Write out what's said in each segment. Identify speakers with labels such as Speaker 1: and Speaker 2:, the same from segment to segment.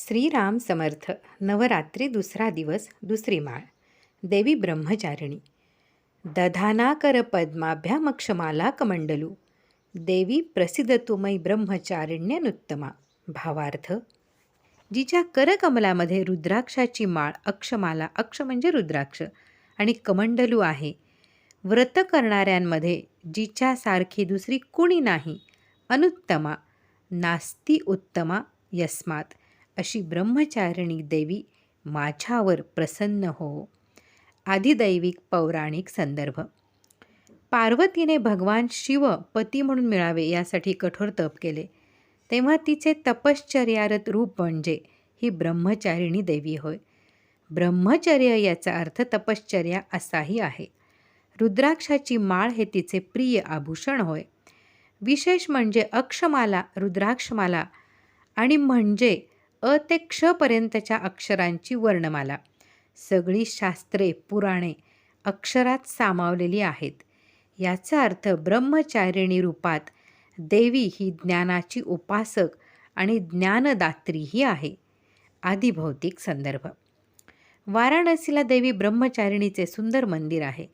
Speaker 1: श्रीराम समर्थ नवरात्री दुसरा दिवस दुसरी माळ. देवी ब्रह्मचारिणी. दधानाकर पद्माभ्यामक्षमाला कमंडलू. देवी प्रसिद्ध तुमयी ब्रह्मचारिण्यनुत्तमा. भावार्थ जिच्या करकमलामध्ये रुद्राक्षाची माळ अक्षमाला अक्ष म्हणजे रुद्राक्ष आणि कमंडलू आहे व्रत करणाऱ्यांमध्ये जिच्यासारखी दुसरी कुणी नाही अनुत्तमा नास्ती उत्तमा यस्मात. अशी ब्रह्मचारिणी देवी माझ्यावर प्रसन्न हो. आदिदैविक पौराणिक संदर्भ. पार्वतीने भगवान शिव पती म्हणून मिळावे यासाठी कठोर तप केले. तेव्हा तिचे तपश्चर्यारत रूप म्हणजे ही ब्रह्मचारिणी देवी होय. ब्रह्मचर्य याचा अर्थ तपश्चर्या असाही आहे. रुद्राक्षाची माळ हे तिचे प्रिय आभूषण होय. विशेष म्हणजे अक्षमाला रुद्राक्षमाला आणि म्हणजे अ ते क्षपर्यंतच्या अक्षरांची वर्णमाला. सगळी शास्त्रे पुराणे अक्षरात सामावलेली आहेत. याचा अर्थ ब्रह्मचारिणी रूपात देवी ही ज्ञानाची उपासक आणि ज्ञानदात्रीही आहे. आदिभौतिक संदर्भ. वाराणसीला देवी ब्रह्मचारिणीचे सुंदर मंदिर आहे.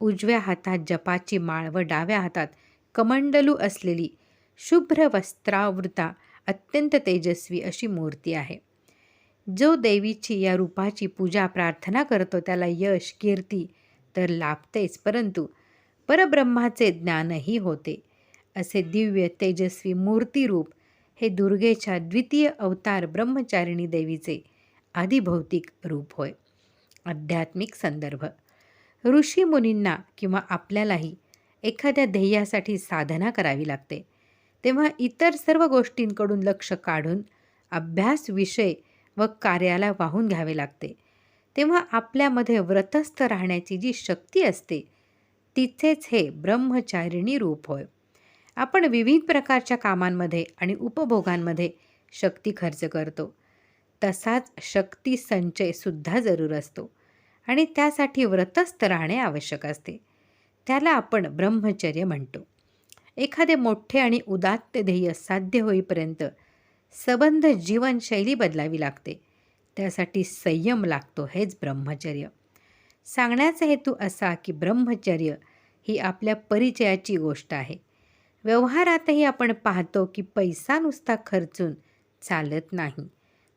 Speaker 1: उजव्या हातात जपाची माळ व डाव्या हातात कमंडलू असलेली शुभ्र वस्त्रावृता अत्यंत तेजस्वी अशी मूर्ती आहे. जो देवीची या रूपाची पूजा प्रार्थना करतो त्याला यश कीर्ती तर लाभतेच परंतु परब्रह्माचे ज्ञानही होते. असे दिव्य तेजस्वी मूर्तिरूप हे दुर्गेच्या द्वितीय अवतार ब्रह्मचारिणी देवीचे आदिभौतिक रूप होय. आध्यात्मिक संदर्भ. ऋषी मुनींना किंवा आपल्यालाही एखाद्या ध्येयासाठी साधना करावी लागते. तेव्हा इतर सर्व गोष्टींकडून लक्ष काढून अभ्यास विषय व कार्याला वाहून घ्यावे लागते. तेव्हा आपल्यामध्ये व्रतस्थ राहण्याची जी शक्ती असते तिथेच हे ब्रह्मचारिणी रूप होय. आपण विविध प्रकारच्या कामांमध्ये आणि उपभोगांमध्ये शक्ती खर्च करतो. तसाच शक्ती संचयसुद्धा जरूर असतो आणि त्यासाठी व्रतस्थ राहणे आवश्यक असते. त्याला आपण ब्रह्मचर्य म्हणतो. एखादे मोठे आणि उदात्त ध्येय साध्य होईपर्यंत सबंध जीवनशैली बदलावी लागते. त्यासाठी संयम लागतो हेच ब्रह्मचर्य. सांगण्याचा हेतू असा की ब्रह्मचर्य ही आपल्या परिचयाची गोष्ट आहे. व्यवहारातही आपण पाहतो की पैसा नुसता खर्चून चालत नाही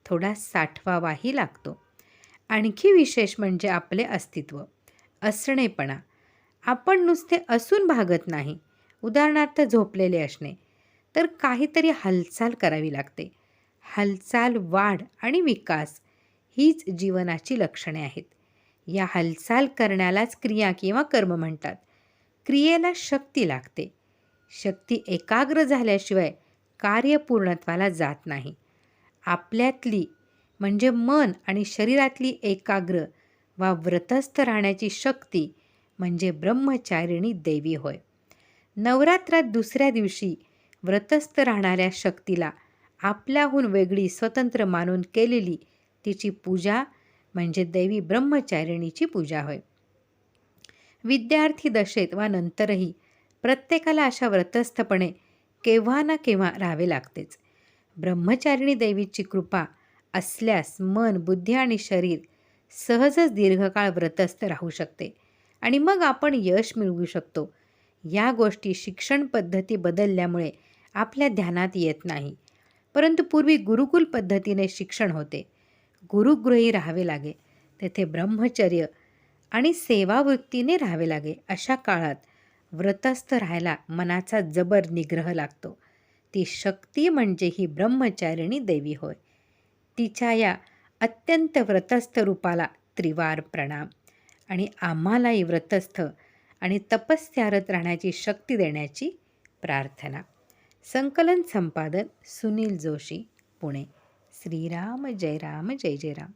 Speaker 1: थोडा साठवावाही लागतो. आणखी विशेष म्हणजे आपले अस्तित्व असणेपणा. आपण नुसते असून भागत नाही उदाहरणार्थ झोपलेले असणे. तर काहीतरी हालचाल करावी लागते. हालचाल वाढ आणि विकास हीच जीवनाची लक्षणे आहेत. या हालचाल करण्यालाच क्रिया किंवा कर्म म्हणतात. क्रियेला शक्ती लागते. शक्ती एकाग्र झाल्याशिवाय कार्य पूर्णत्वाला जात नाही. आपल्यातली म्हणजे मन आणि शरीरातली एकाग्र वा व्रतस्थ राहण्याची शक्ती म्हणजे ब्रह्मचारिणी देवी होय. नवरात्रात दुसऱ्या दिवशी व्रतस्थ राहणाऱ्या शक्तीला आपल्याहून वेगळी स्वतंत्र मानून केलेली तिची पूजा म्हणजे दैवी ब्रह्मचारिणीची पूजा होय. विद्यार्थी दशेत वा नंतरही प्रत्येकाला अशा व्रतस्थपणे केव्हा ना केव्हा राहावे लागतेच. ब्रह्मचारिणी देवीची कृपा असल्यास मन बुद्धी आणि शरीर सहजच दीर्घकाळ व्रतस्थ राहू शकते आणि मग आपण यश मिळवू शकतो. या गोष्टी शिक्षण पद्धती बदलल्यामुळे आपल्या ध्यानात येत नाही. परंतु पूर्वी गुरुकुल पद्धतीने शिक्षण होते. गुरुगृही राहावे लागे. तेथे ब्रह्मचर्य आणि सेवावृत्तीने राहावे लागे. अशा काळात व्रतस्थ राहायला मनाचा जबर निग्रह लागतो. ती शक्ती म्हणजे ही ब्रह्मचारिणी देवी होय. तिच्या या अत्यंत व्रतस्थ रूपाला त्रिवार प्रणाम आणि आम्हालाही व्रतस्थ आणि तपस्यारत राहण्याची शक्ती देण्याची प्रार्थना. संकलन संपादन सुनील जोशी पुणे. श्रीराम जय राम जय जय राम.